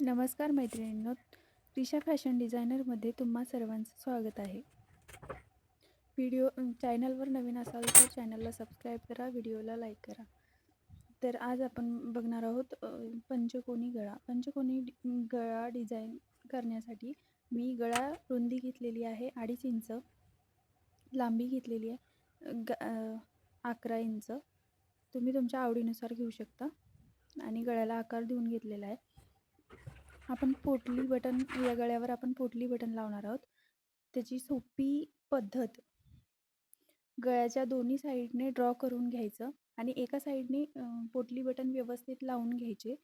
नमस्कार मैत्रिणींनो रिशा फॅशन डिझायनरमध्ये तुम्हा सर्वांचं स्वागत आहे. व्हिडिओ चॅनलवर नवीन असाल तर चॅनलला सबस्क्राईब करा व्हिडिओला लाईक करा. तर आज आपण बघणार आहोत पंचकोनी गळा. पंचकोनी गळा डिझाईन करण्यासाठी मी गळा रुंदी घेतलेली आहे अडीच इंच. लांबी घेतलेली आहे ग अकरा इंच. तुम्ही तुमच्या आवडीनुसार घेऊ शकता. आणि गळ्याला आकार देऊन घेतलेला आहे. आपण पोटली बटन या गळ्यावर आपण पोटली बटन लावणार आहोत. त्याची सोपी पद्धत. गळ्याच्या दोन्ही साईडने ड्रॉ करून घ्यायचं आणि एका साईडने पोटली बटन व्यवस्थित लावून घ्यायचे.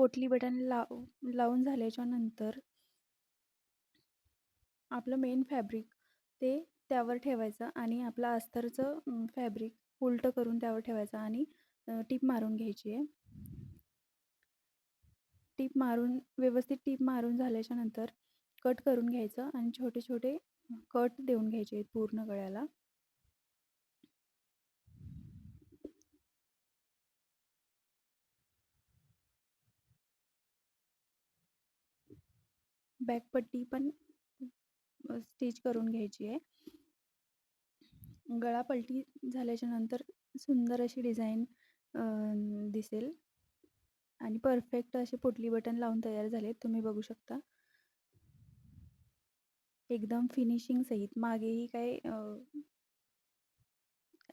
पोटली बटन लाव लावून झाल्याच्यानंतर आपलं मेन फॅब्रिक ते त्यावर ठेवायचं आणि आपलं अस्तरचं फॅब्रिक उलटं करून त्यावर ठेवायचं आणि टीप मारून घ्यायची आहे. टीप मारून व्यवस्थित टीप मारून झाल्याच्यानंतर कट करून घ्यायचं आणि छोटे छोटे कट देऊन घ्यायचे पूर्ण गळ्याला. बॅकपट्टी पण स्टिच करून घ्यायची आहे. गळा पलटी झाल्याच्यानंतर सुंदर अशी डिझाईन दिसेल. आणि परफेक्ट असे पोटली बटन लावून तयार झाले तुम्ही बघू शकता. एकदम फिनिशिंग सहित मागेही काय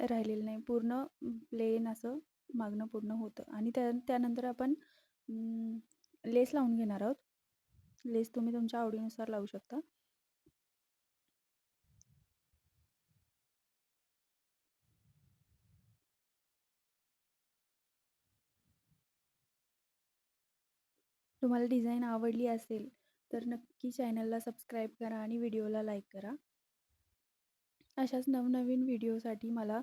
राहिलेलं नाही. पूर्ण प्लेन असं मागणं पूर्ण होतं. आणि त्या त्यानंतर आपण लेस लावून घेणार आहोत. लेस तुम्ही तुमच्या आवडीनुसार लावू शकता. तुम्हाला डिझाईन आवडली असेल तर नक्की चॅनलला सबस्क्राईब करा आणि व्हिडिओला लाईक करा. अशाच नवनवीन व्हिडिओसाठी मला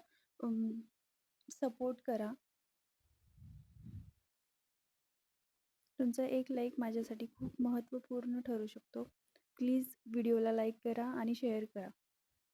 सपोर्ट करा. तुमचा एक लाईक माझ्यासाठी खूप महत्त्वपूर्ण ठरू शकतो. प्लीज व्हिडिओला लाईक करा आणि शेअर करा.